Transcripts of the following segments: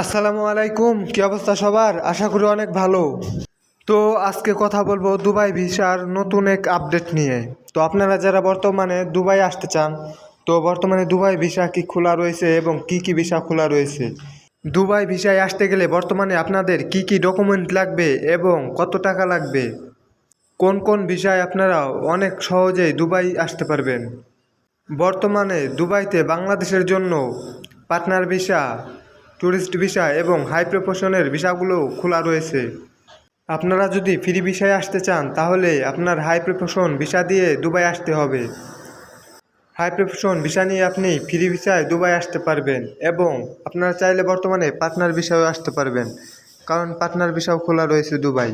আসসালামু আলাইকুম, কি অবস্থা সবার? আশা করি অনেক ভালো। তো আজকে কথা বলব দুবাই ভিসার নতুন এক আপডেট নিয়ে। তো আপনারা যারা বর্তমানে দুবাই আসতে চান, তো বর্তমানে দুবাই ভিসা কি খোলা রয়েছে এবং কি কি ভিসা খোলা রয়েছে? দুবাই ভিসায় আসতে গেলে বর্তমানে আপনাদের কি কি ডকুমেন্ট লাগবে এবং কত টাকা লাগবে? কোন কোন ভিসায় আপনারা অনেক সহজেই দুবাই আসতে পারবেন? বর্তমানে দুবাইতে বাংলাদেশের জন্য পার্টনার ভিসা ট্যুরিস্ট ভিসা এবং হাই প্রফেশনের ভিসাগুলো খোলা রয়েছে। আপনারা যদি ফ্রি ভিসায় আসতে চান, তাহলে আপনার হাই প্রফেশন ভিসা দিয়ে দুবাই আসতে হবে। হাই প্রফেশন ভিসা নিয়ে আপনি ফ্রি ভিসায় দুবাই আসতে পারবেন এবং আপনারা চাইলে বর্তমানে পার্টনার ভিসাও আসতে পারবেন, কারণ পার্টনার ভিসাও খোলা রয়েছে দুবাই।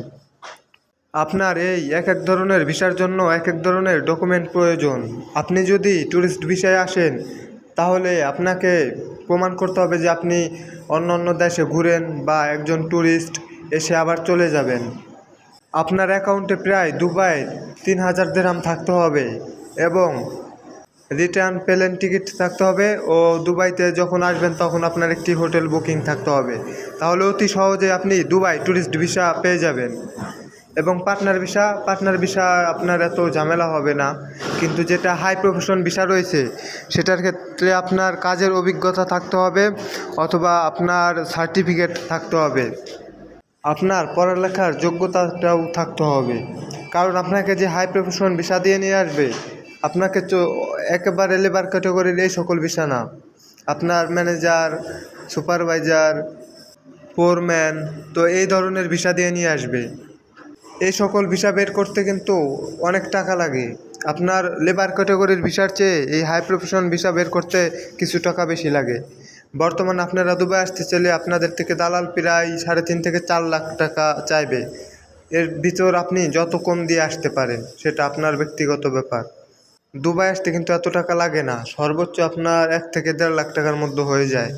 আপনার এই এক এক ধরনের ভিসার জন্য এক এক ধরনের ডকুমেন্ট প্রয়োজন। আপনি যদি ট্যুরিস্ট ভিসায় আসেন, তাহলে আপনাকে প্রমাণ করতে হবে যে আপনি অন্য অন্য দেশে ঘুরেন বা একজন ট্যুরিস্ট এসে আবার চলে যাবেন। আপনার অ্যাকাউন্টে প্রায় দুবাই তিন হাজার দেরাম থাকতে হবে এবং রিটার্ন প্লেন টিকিট থাকতে হবে ও দুবাইতে যখন আসবেন তখন আপনার একটি হোটেল বুকিং থাকতে হবে। তাহলে অতি সহজে আপনি দুবাই ট্যুরিস্ট ভিসা পেয়ে যাবেন। এবং পার্টনার ভিসা পার্টনার ভিসা আপনার এত ঝামেলা হবে না। কিন্তু যেটা হাই প্রফেশন ভিসা রয়েছে, সেটার ক্ষেত্রে আপনার কাজের অভিজ্ঞতা থাকতে হবে অথবা আপনার সার্টিফিকেট থাকতে হবে। আপনার পড়ালেখার যোগ্যতাটাও থাকতে হবে। কারণ আপনাকে যে হাই প্রফেশন ভিসা দিয়ে নিয়ে আসবে, আপনাকে তো একেবারে লেবার ক্যাটাগরির এই সকল ভিসা না। আপনার ম্যানেজার সুপারভাইজার ফোরম্যান তো এই ধরনের ভিসা দিয়ে নিয়ে আসবে। এই সকল ভিসা বের করতে কিন্তু অনেক টাকা লাগে। আপনার লেবার ক্যাটাগরির ভিসার চেয়ে এই হাই প্রফেশন ভিসা বের করতে কিছু টাকা বেশি লাগে। বর্তমানে আপনারা দুবাই আসতে চাইলে আপনাদের থেকে দালাল প্রায় সাড়ে তিন থেকে চার লাখ টাকা চাইবে। এর ভিতর আপনি যত কম দিয়ে আসতে পারেন, সেটা আপনার ব্যক্তিগত ব্যাপার। দুবাই আসতে কিন্তু এত টাকা লাগে না, সর্বোচ্চ আপনার এক থেকে দেড় লাখ টাকার মধ্যে হয়ে যায়।